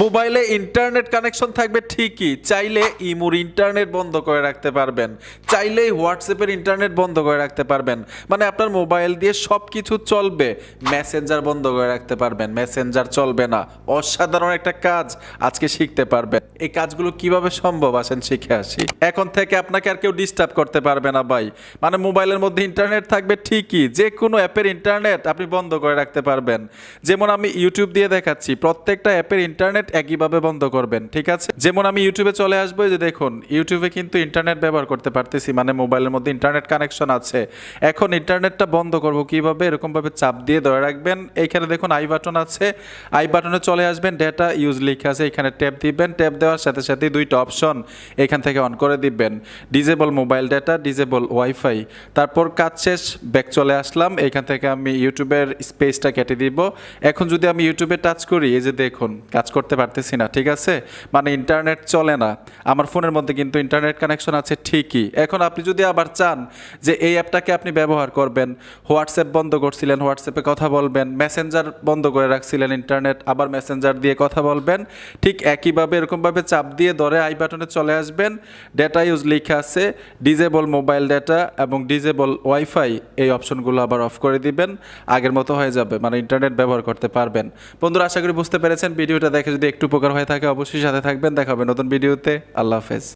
মোবাইলে internet connection থাকবে ঠিকই, চাইলে ইমুর ইন্টারনেট বন্ধ করে রাখতে পারবেন, চাইলেই হোয়াটসঅ্যাপের ইন্টারনেট বন্ধ করে রাখতে পারবেন মানে আপনার মোবাইল দিয়ে সব কিছু চলবে, মেসেঞ্জার বন্ধ করে রাখতে পারবেন, মেসেঞ্জার চলবে না, অসাধারণ একটা কাজ আজকে শিখতে পারবেন। এই কাজগুলো কীভাবে সম্ভব? আসেন শিখে আসি। এখন থেকে আপনাকে আর কেউ ডিস্টার্ব করতে পারবে না ভাই মানে মোবাইলের মধ্যে ইন্টারনেট থাকবে ঠিকই যে কোনো অ্যাপের ইন্টারনেট আপনি বন্ধ করে রাখতে পারবেন। যেমন আমি ইউটিউব দিয়ে দেখাচ্ছি, প্রত্যেকটা অ্যাপের ইন্টারনেট একইভাবে বন্ধ করবেন, ঠিক আছে? যেমন আমি ইউটিউবে চলে আসব যে দেখুন, ইউটিউবে কিন্তু ইন্টারনেট ব্যবহার করতে পারতেছি মানে মোবাইলের মধ্যে ইন্টারনেট কানেকশন আছে। এখন ইন্টারনেটটা বন্ধ করব কীভাবে? এরকমভাবে চাপ দিয়ে ধরে রাখবেন। এইখানে দেখুন আই বাটন আছে। আই বাটনে চলে আসবেন ডেটা ইউজ লিখে আছে, এখানে ট্যাপ দিবেন। ট্যাপ দেওয়ার সাথে সাথে দুইটা অপশন এখান থেকে অন করে দিবেন। Disable mobile data disable wifi তারপর কাজ শেষ ব্যাক চলে আসলাম। এখান থেকে আমি ইউটিউবের স্পেসটা কেটে দিব। এখন যদি আমি ইউটিউবে টাচ করি, এই যে দেখুন, কাজ করতে পারতেছি না, ঠিক আছে? মানে ইন্টারনেট চলে না। আমার ফোনের মধ্যে কিন্তু ইন্টারনেট কানেকশন আছে ঠিকই। এখন আপনি যদি আবার চান যে এই অ্যাপটাকে আপনি ব্যবহার করবেন, হোয়াটসঅ্যাপ বন্ধ করছিলেন, হোয়াটসঅ্যাপে কথা বলবেন মেসেঞ্জার বন্ধ করে রাখছিলেন ইন্টারনেট আবার মেসেঞ্জার দিয়ে কথা বলবেন, ঠিক একইভাবে, এরকমভাবে চাপ দিয়ে ধরে আই বাটনে চলে আসবেন। ডেটা ইউজ লেখা আছে ডিজেবল মোবাইল ডেটা এবং ডিজেবল ওয়াইফাই এই অপশনগুলো আবার অফ করে দিবেন, আগের মতো হয়ে যাবে মানে ইন্টারনেট ব্যবহার করতে পারবেন। বন্ধুরা, আশা করি বুঝতে পেরেছেন, ভিডিওটা দেখে যদি একটু উপকার হয়ে থাকে অবশ্যই সাথে থাকবেন। দেখা হবে নতুন ভিডিওতে আল্লাহ হাফেজ।